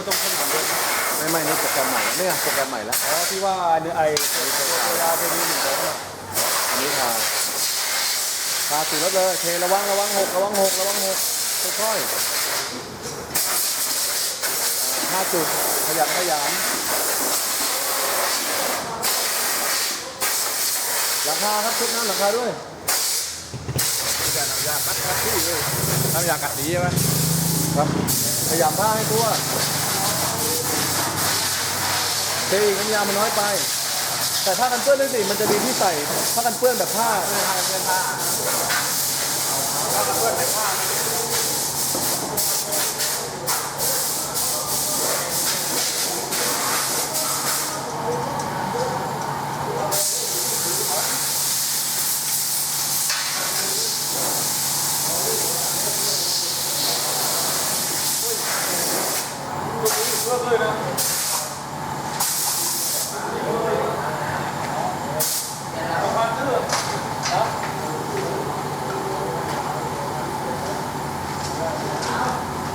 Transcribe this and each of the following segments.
ก็ต้องค้นหาด้วยไม่ไม่นี่โปรแกรมใหม่เนี่ยโปรแกรมใหม่แล้วอ๋อที่ว่าเนื้อไอเวลาตัวนี้หนึ่งสองเนี่ยอันนี้ทาทาสูรถเลยเทระวังระวังหกระวังหกระวังหกค่อยๆอ่าห้าจุดขยับขยานหลังคาครับชุดน้ำหลังคาด้วยการทำยากัดกัดที่เลยทำยากัดดีใช่ไหมครับขยำผ้าให้ทั่ว เทอีน้ำยามันน้อยไป แต่ถ้ากันเปื้อนด้วยสิมันจะดีที่ใส่ถ้ากันเปื้อนแบบผ้า ถ้ากันเปื้อนผ้าถ้าเพื่อนในผ้า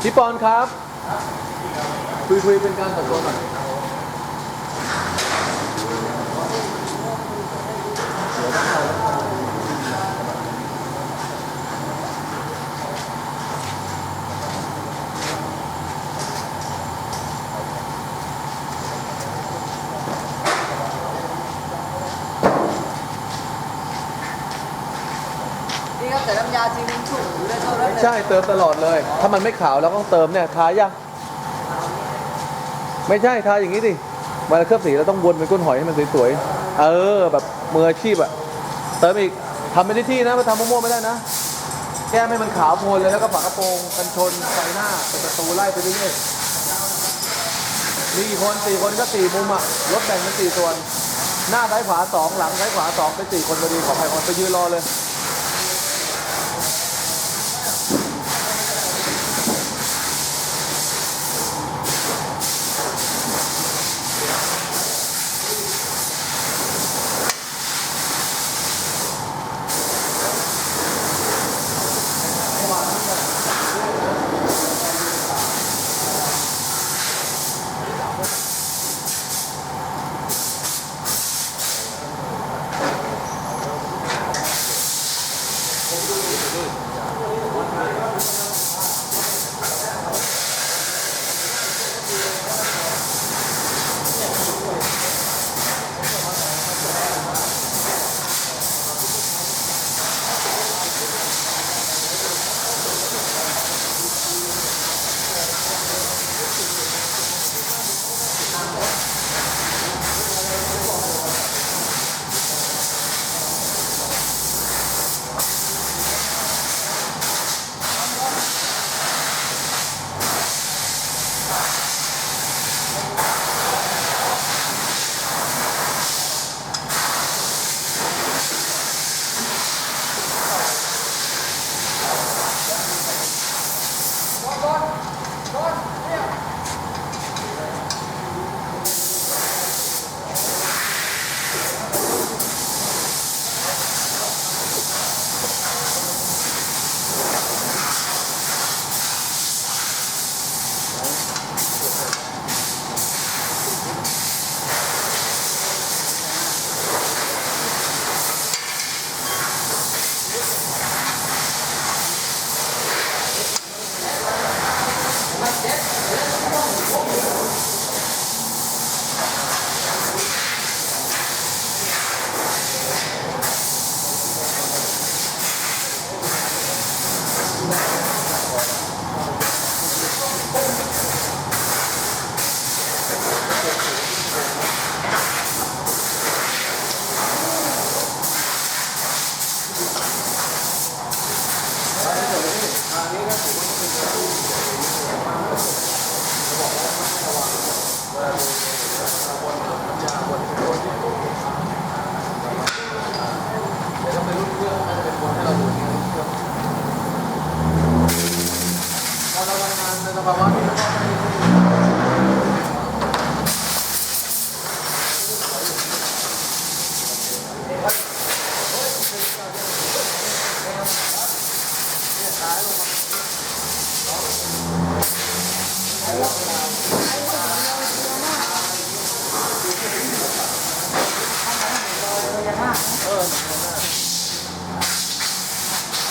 พี่ปอนครับ คุยคุยเป็นการตัดตัวหน่อยเดี๋ยว นี่ก็แต่น้ำยาจีนมันฉุกอยู่เลยเท่านั้นเลยใช่เติมตลอดเลย ถ้ามันไม่ขาวเราก็ต้องเติมเนี่ยทายังไม่ใช่ทาอย่างนี้ดิเวลาเคลือบสีเราต้องวนเป็นก้นหอยให้มันสวยๆเออแบบมืออาชีพอะเติมอีกทำไม่ได้ที่นะมาทำมั่วๆไม่ได้นะ แก้ให้มันขาวโพลนเลยแล้วก็ฝากระโปรงกันชนไฟหน้าเป็นประตูไล่ไปเรื่อยๆมีกี่คนสี่คนก็สี่มุมอะรถแบ่งเป็นสี่ส่วน หน้าซ้ายขวาสองหลังซ้ายขวาสองเป็นสี่คนพอดีขอใครคนไปยืนรอเลย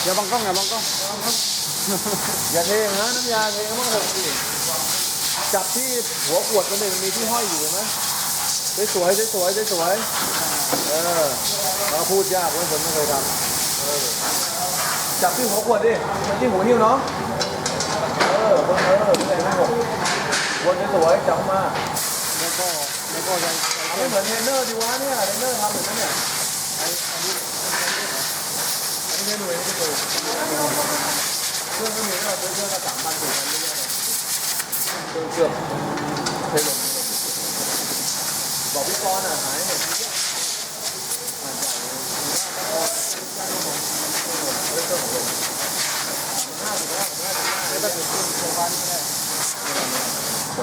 อย่าบังกล้องอย่าบังกล้อง อย่าเทนะน้ำยาเทก็มั่งเถอจับที่หัวขวดกันเลยมันมีที่ห้อยอยู่เห็นไหมสวยๆสวยๆสวยเออเาพูดยากเพราะผมไม่เคยทำจับที่หัวขวดดิมันที่หัวนิ้วเนาะเออเออ วนสวยๆจับมาแล้วก็แล้วก็ยังไม่เหมือนเทรนเนอร์ดิวะเนี่ยเทรนเนอร์ทำเหมือนนั้นเนี่ยอันนี้หน่วยไม่ได้ดูเครื่องก็มีนะเครื่องก็สามพันสี่พันเรื่อยๆเครื่องเชื่อมเทรนบอกพี่กรณ์อะหายเนี่ยคนละ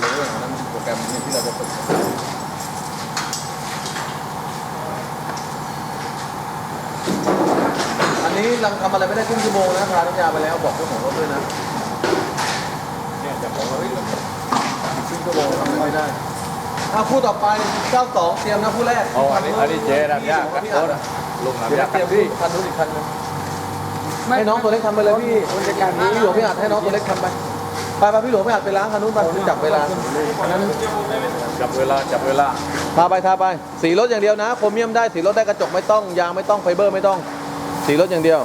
เรื่องนั้นโปรแกรมที่เราจะฝึกอันนี้เราทำอะไรไม่ได้ครึ่งชั่วโมงนะทาน้ำยาไปแล้วบอกเจ้าของรถด้วยนะเนี่ยจะบอกว่าเฮ้ยอีกครึ่งชั่วโมงทำอะไรไม่ได้อะคู่ต่อไปเจ้าสองเตรียมนะคู่แรกอ๋ออันนี้อันนี้เจ๊น้ำยากัดพี่โคอัตดรลงเดี๋ยวน้ำยาเตกัรีดยมพี่คันนู้นอีกคันนึงให้น้องตัวเล็กทำไปเลยพี่พี่หลวงพี่อัดให้น้องตัวเล็กทำไป ไปไปพี่หลวงพี่อัดไปล้างคันนู้นไปจับเวลาจับเวลาจับเวลาทาไปทาไป สีรถอย่างเดียวนะ โครเมียมได้ สีรถได้กระจกไม่ต้อง ยางไม่ต้อง ไฟเบอร์ไม่ต้อง สีรถอย่างเดียว